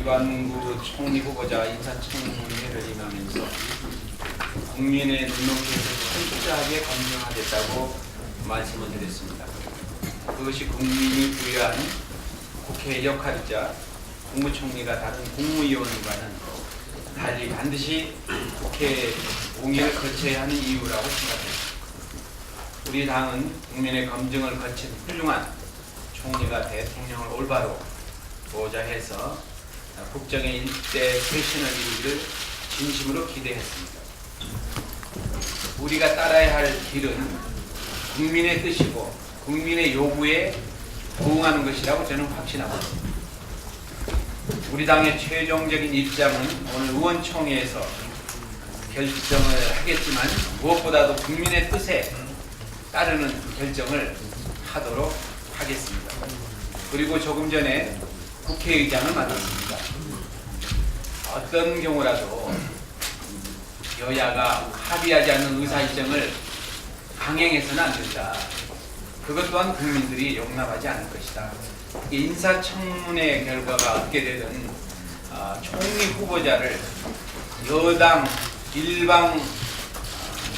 이완구 총리 후보자 인사청문회를 임하면서 국민의 눈높이에서 철저하게 검증하겠다고 말씀을 드렸습니다. 그것이 국민이 부여한 국회의 역할이자 국무총리가 다른 국무위원과는 달리 반드시 국회 공의를 거쳐야 하는 이유라고 생각합니다. 우리 당은 국민의 검증을 거친 훌륭한 총리가 대통령을 올바로 보좌해서 국정의 일대 쇄신을 이루기를 진심으로 기대했습니다. 우리가 따라야 할 길은 국민의 뜻이고 국민의 요구에 부응하는 것이라고 저는 확신하고 있습니다. 우리 당의 최종적인 입장은 오늘 의원총회에서 결정을 하겠지만 무엇보다도 국민의 뜻에 따르는 결정을 하도록 하겠습니다. 그리고 조금 전에 국회의장을 만났습니다. 어떤 경우라도 여야가 합의하지 않는 의사 일정을 강행해서는 안 된다. 그것 또한 국민들이 용납하지 않을 것이다. 인사청문회 결과가 어떻게 되든 아, 총리 후보자를 여당 일방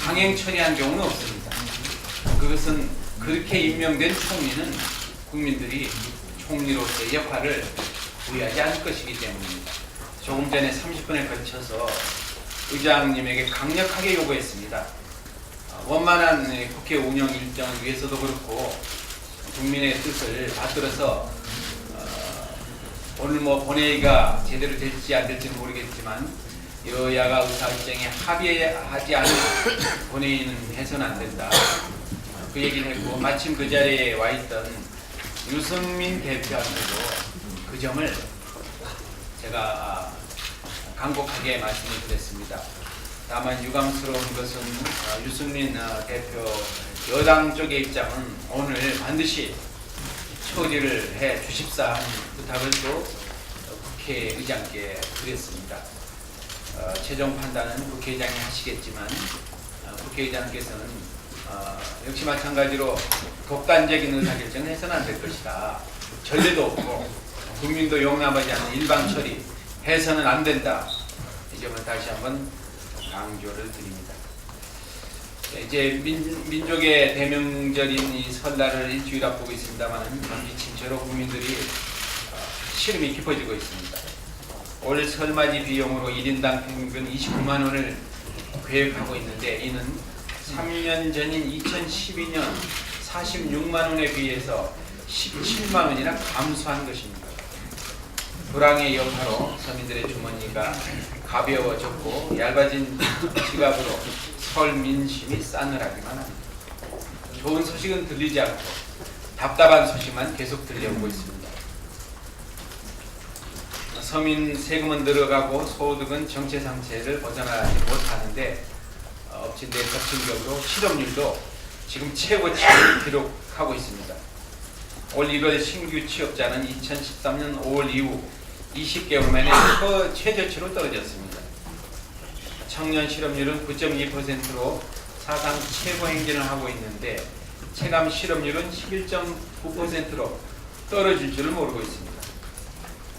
강행 처리한 경우는 없습니다. 그것은 그렇게 임명된 총리는 국민들이 총리로서의 역할을 부여하지 않을 것이기 때문입니다. 조금 전에 30분에 걸쳐서 의장님에게 강력하게 요구했습니다. 어, 원만한 예, 국회 운영 일정을 위해서도 그렇고 국민의 뜻을 받들어서 어, 오늘 뭐 본회의가 제대로 될지 안 될지는 모르겠지만 여야가 의사 일정에 합의하지 않은 본회의는 해서는 안 된다. 어, 그 얘기를 했고 마침 그 자리에 와 있던 유승민 대표한테도 그 점을 제가 아, 간곡하게 말씀을 드렸습니다. 다만 유감스러운 것은 어, 유승민 어, 대표 여당 쪽의 입장은 오늘 반드시 처리를 해 주십사 하는 부탁을 또 국회의장께 드렸습니다. 어, 최종 판단은 국회의장이 하시겠지만 어, 국회의장께서는 어, 역시 마찬가지로 독단적인 의사결정을 해서는 안 될 것이다. 전례도 없고 국민도 용납하지 않는 일방 처리 해서는 안 된다. 이 점을 다시 한번 강조를 드립니다. 네, 이제 민, 민족의 대명절인 이 설날을 일주일 앞두고 있습니다만 미친 채로 국민들이 어, 시름이 깊어지고 있습니다. 올 설맞이 비용으로 1인당 평균 29만 원을 계획하고 있는데 이는 3년 전인 2012년 46만 원에 비해서 17만 원이나 감소한 것입니다. 불황의 여파로 서민들의 주머니가 가벼워졌고 얇아진 지갑으로 설 민심이 싸늘하기만 합니다. 좋은 소식은 들리지 않고 답답한 소식만 계속 들려오고 있습니다. 서민 세금은 늘어가고 소득은 정체 상태를 벗어나지 못하는데 어, 엎친 데 덮친 격으로 실업률도 지금 최고치를 기록하고 있습니다. 올 1월 신규 취업자는 2013년 5월 이후 20개월 만에 최- 최저치로 떨어졌습니다. 청년 실업률은 9.2%로 사상 최고 행진을 하고 있는데 체감 실업률은 11.9%로 떨어질 줄을 모르고 있습니다.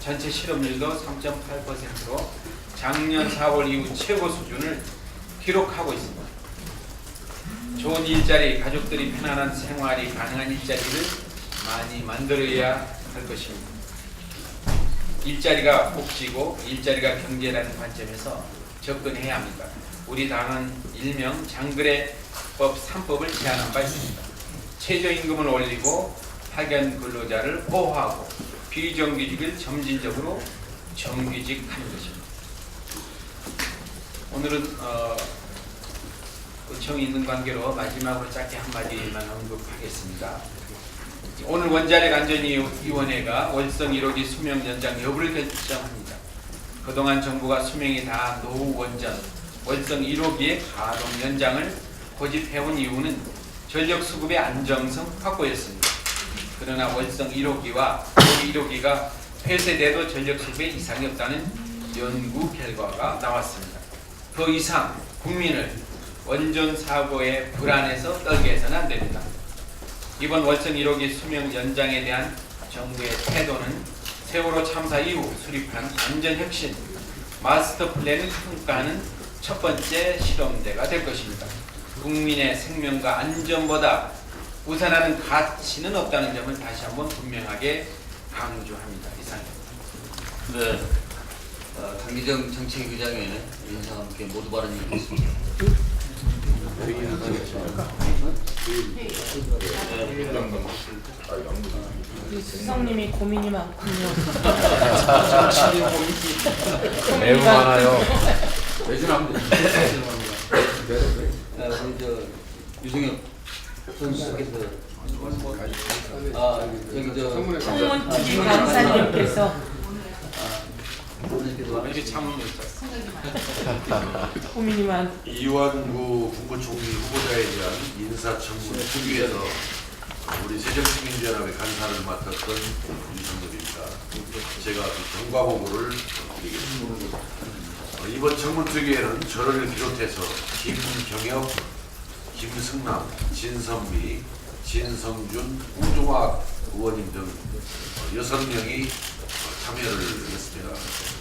전체 실업률도 3.8%로 작년 4월 이후 최고 수준을 기록하고 있습니다. 좋은 일자리, 가족들이 편안한 생활이 가능한 일자리를 많이 만들어야 할 것입니다. 일자리가 복지고 일자리가 경제라는 관점에서 접근해야 합니다. 우리 당은 일명 장거래법 3법을 제안한 바 있습니다. 최저임금을 올리고 파견 근로자를 보호하고 비정규직을 점진적으로 정규직하는 것입니다. 오늘은 어, 요청이 있는 관계로 마지막으로 짧게 한마디만 언급하겠습니다. 오늘 원자력 안전위원회가 월성 1호기 수명 연장 여부를 결정합니다. 그동안 정부가 수명이 다 노후 원전 월성 1호기의 가동 연장을 고집해온 이유는 전력 수급의 안정성 확보였습니다. 그러나 월성 1호기와 1호기가 폐쇄돼도 전력 수급에 이상이 없다는 연구 결과가 나왔습니다. 그 이상 국민을 원전 사고의 불안에서 떨게 해서는 안 됩니다. 이번 월성 1호기 수명 연장에 대한 정부의 태도는 세월호 참사 이후 수립한 안전 혁신 마스터 플랜을 평가하는 첫 번째 실험대가 될 것입니다. 국민의 생명과 안전보다 우선하는 가치는 없다는 점을 다시 한번 분명하게 강조합니다. 이상입니다. 네. 어, 강기정 정책위원장의 인사와 함께 모두 발언 읽겠습니다. 우리 수석님이 고민이 많군요. 매우 많아요. 아, 우리 저 유승엽 선수께서 아 여기 저 청문특위 감사님께서 이렇게 참으면 고민이 많. 이완구 국무총리 후보자에 대한 인사청문 특위에서 우리 새정치민주연합의 간사를 맡았던 유성엽입니다. 제가 그 경과 보고를 드리겠습니다. 어, 이번 청문특위에는 저를 비롯해서 김경엽, 김승남, 진선미, 진성준, 우종학 의원님 등 어, 여섯 명이 어, 참여를 했습니다.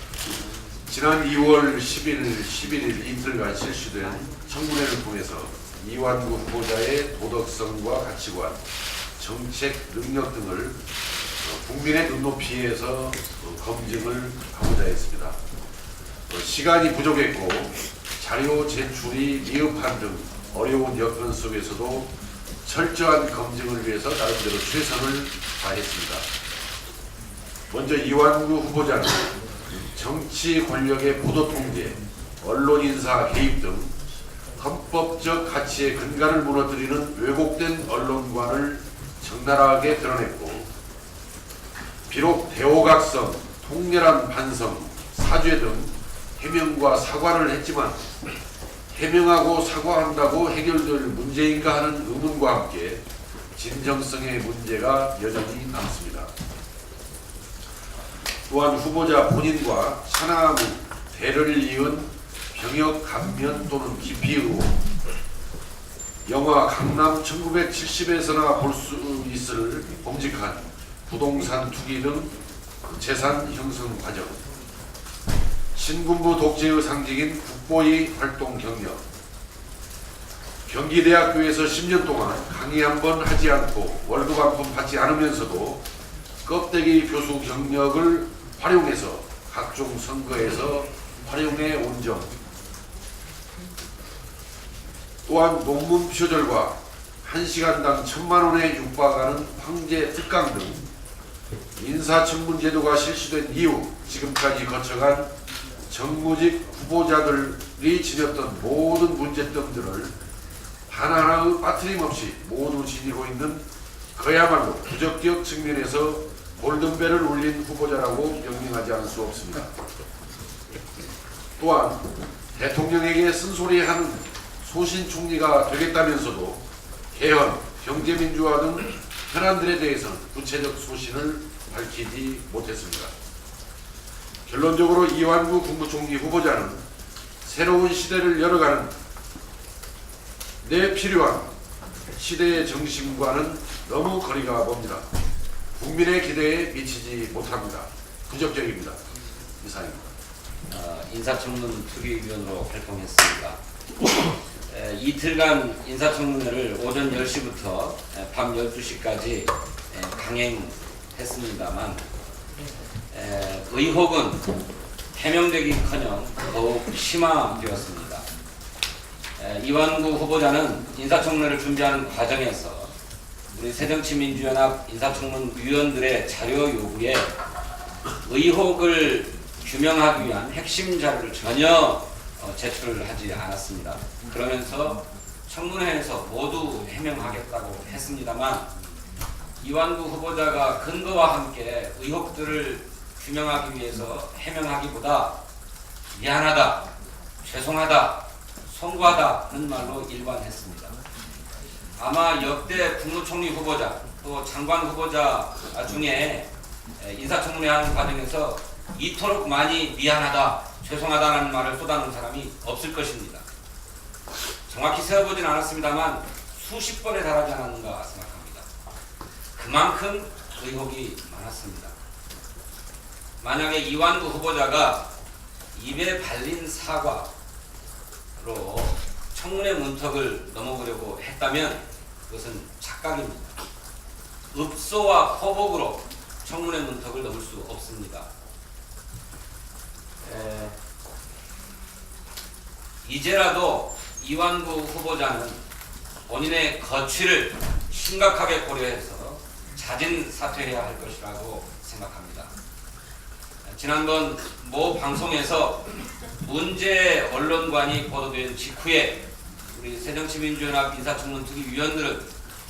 지난 2월 10일, 11일 이틀간 실시된 청문회를 통해서 이완구 후보자의 도덕성과 가치관, 정책 능력 등을 어, 국민의 눈높이에서 어, 검증을 하고자 했습니다. 어, 시간이 부족했고 자료 제출이 미흡한 등 어려운 여건 속에서도 철저한 검증을 위해서 나름대로 최선을 다했습니다. 먼저 이완구 후보자는 정치 권력의 보도 통제, 언론 인사 개입 등 헌법적 가치의 근간을 무너뜨리는 왜곡된 언론관을 적나라하게 드러냈고 비록 대오각성, 통렬한 반성, 사죄 등 해명과 사과를 했지만 해명하고 사과한다고 해결될 문제인가 하는 의문과 함께 진정성의 문제가 여전히 남습니다. 또한 후보자 본인과 하나무, 대를 이은 병역 감면 또는 기피 의혹, 영화 강남 1970에서나 볼 수 있을 범직한 부동산 투기 등 재산 형성 과정, 신군부 독재의 상징인 국보위 활동 경력, 경기대학교에서 10년 동안 강의 한 번 하지 않고 월급 한 번 받지 않으면서도 껍데기 교수 경력을 활용해서 각종 선거에서 활용해 온 점. 또한 논문 표절과 1시간당 천만 원에 육박하는 황제 특강 등 인사청문 제도가 실시된 이후 지금까지 거쳐간 정무직 후보자들이 지녔던 모든 문제점들을 하나하나의 빠트림 없이 모두 지니고 있는 그야말로 부적격 측면에서 골든벨을 울린 후보자라고 명명하지 않을 수 없습니다. 또한 대통령에게 쓴소리하는 소신 총리가 되겠다면서도 개헌, 경제민주화 등 현안들에 대해서는 구체적 소신을 밝히지 못했습니다. 결론적으로 이완구 국무총리 후보자는 새로운 시대를 열어가는 내 필요한 시대의 정신과는 너무 거리가 멉니다. 국민의 기대에 미치지 못합니다. 부적격입니다. 이상입니다. 어, 인사청문 특위위원으로 활동했습니다. 에, 이틀간 인사청문회를 오전 10시부터 에, 밤 12시까지 강행했습니다만 에, 의혹은 해명되기커녕 더욱 심화되었습니다. 에, 이완구 후보자는 인사청문회를 준비하는 과정에서 우리 새정치민주연합 인사청문 위원들의 자료 요구에 의혹을 규명하기 위한 핵심 자료를 전혀 어, 제출을 하지 않았습니다. 그러면서 청문회에서 모두 해명하겠다고 했습니다만 이완구 후보자가 근거와 함께 의혹들을 규명하기 위해서 해명하기보다 미안하다, 죄송하다, 송구하다는 말로 일관했습니다. 아마 역대 국무총리 후보자 또 장관 후보자 중에 인사청문회 하는 과정에서 이토록 많이 미안하다, 죄송하다는 말을 쏟아놓은 사람이 없을 것입니다. 정확히 세어보진 않았습니다만 수십 번에 달하지 않았는가 생각합니다. 그만큼 의혹이 많았습니다. 만약에 이완구 후보자가 입에 발린 사과로 청문회 문턱을 넘어보려고 했다면 그것은 착각입니다. 읍소와 호복으로 청문회 문턱을 넘을 수 없습니다. 에, 이제라도 이완구 후보자는 본인의 거취를 심각하게 고려해서 자진 사퇴해야 할 것이라고 생각합니다. 지난번 모 방송에서 문제 언론관이 보도된 직후에 새정치민주연합 인사청문특위 위원들은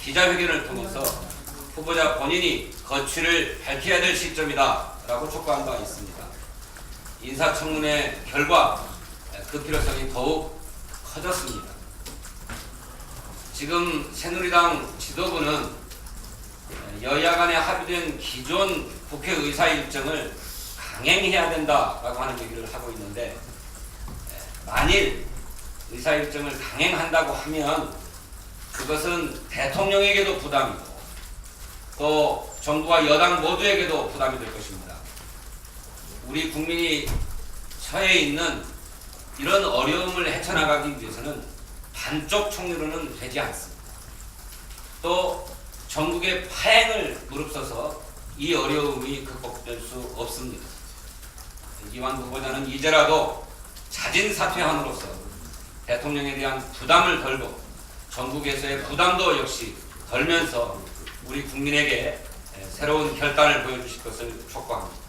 기자회견을 통해서 후보자 본인이 거취를 밝혀야 될 시점이다라고 촉구한 바 있습니다. 인사청문회 결과 그 필요성이 더욱 커졌습니다. 지금 새누리당 지도부는 여야 간에 합의된 기존 국회의사 일정을 강행해야 된다라고 하는 얘기를 하고 있는데 만일 의사 일정을 강행한다고 하면 그것은 대통령에게도 부담이고 또 정부와 여당 모두에게도 부담이 될 것입니다. 우리 국민이 처해 있는 이런 어려움을 헤쳐나가기 위해서는 반쪽 총리로는 되지 않습니다. 또 전국의 파행을 무릅써서 이 어려움이 극복될 수 없습니다. 이완 후보자는 이제라도 자진 사퇴함으로써 대통령에 대한 부담을 덜고 전국에서의 부담도 역시 덜면서 우리 국민에게 새로운 결단을 보여주실 것을 촉구합니다.